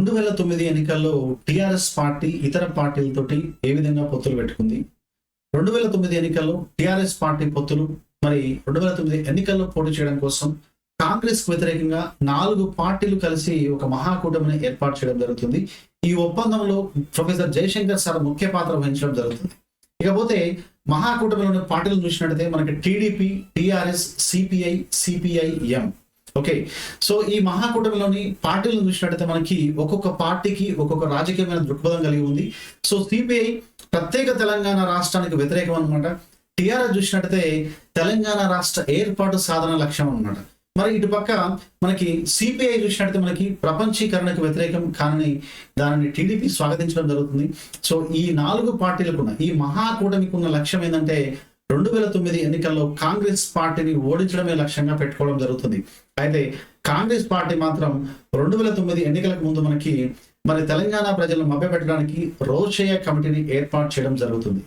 రెండు వేల తొమ్మిది ఎన్నికల్లో టిఆర్ఎస్ పార్టీ ఇతర పార్టీలతోటి ఏ విధంగా పొత్తులు పెట్టుకుంది? రెండు వేల తొమ్మిది ఎన్నికల్లో టిఆర్ఎస్ పార్టీ పొత్తులు మరి రెండు వేల తొమ్మిది ఎన్నికల్లో పోటీ చేయడం కోసం కాంగ్రెస్ వ్యతిరేకంగా నాలుగు పార్టీలు కలిసి ఒక మహాకూటమిని ఏర్పాటు చేయడం జరుగుతుంది. ఈ ఒప్పందంలో ప్రొఫెసర్ జయశంకర్ సార్ ముఖ్య పాత్ర వహించడం జరుగుతుంది. ఇకపోతే మహాకూటమిలోని పార్టీలు చూసినట్టయితే మనకి TDP TRS CPI CPI M. Okay so ఈ మహాకూటమిలోని పార్టీలను చూసినట్టయితే మనకి ఒక్కొక్క పార్టీకి ఒక్కొక్క రాజకీయమైన దృక్పథం కలిగి ఉంది. సో సిపిఐ ప్రత్యేక తెలంగాణ రాష్ట్రానికి వ్యతిరేకం అనమాట టిఆర్ఎస్ చూసినట్టయితే తెలంగాణ రాష్ట్ర ఏర్పాటు సాధన లక్ష్యం అనమాట మరి ఇటు పక్క మనకి సిపిఐ చూసినట్టయితే మనకి ప్రపంచీకరణకు వ్యతిరేకం కానని దానిని టీడీపీ స్వాగతించడం జరుగుతుంది. సో ఈ నాలుగు పార్టీలకు ఉన్న ఈ మహాకూటమికి ఉన్న లక్ష్యం ఏంటంటే రెండు వేల తొమ్మిది ఎన్నికల్లో కాంగ్రెస్ పార్టీని ఓడించడమే లక్ష్యంగా పెట్టుకోవడం జరుగుతుంది. అయితే కాంగ్రెస్ పార్టీ మాత్రం రెండు వేల తొమ్మిది ఎన్నికలకు ముందు మనకి మరి తెలంగాణ ప్రజలను మభ్యపెట్టడానికి రోషయ్య కమిటీని ఏర్పాటు చేయడం జరుగుతుంది.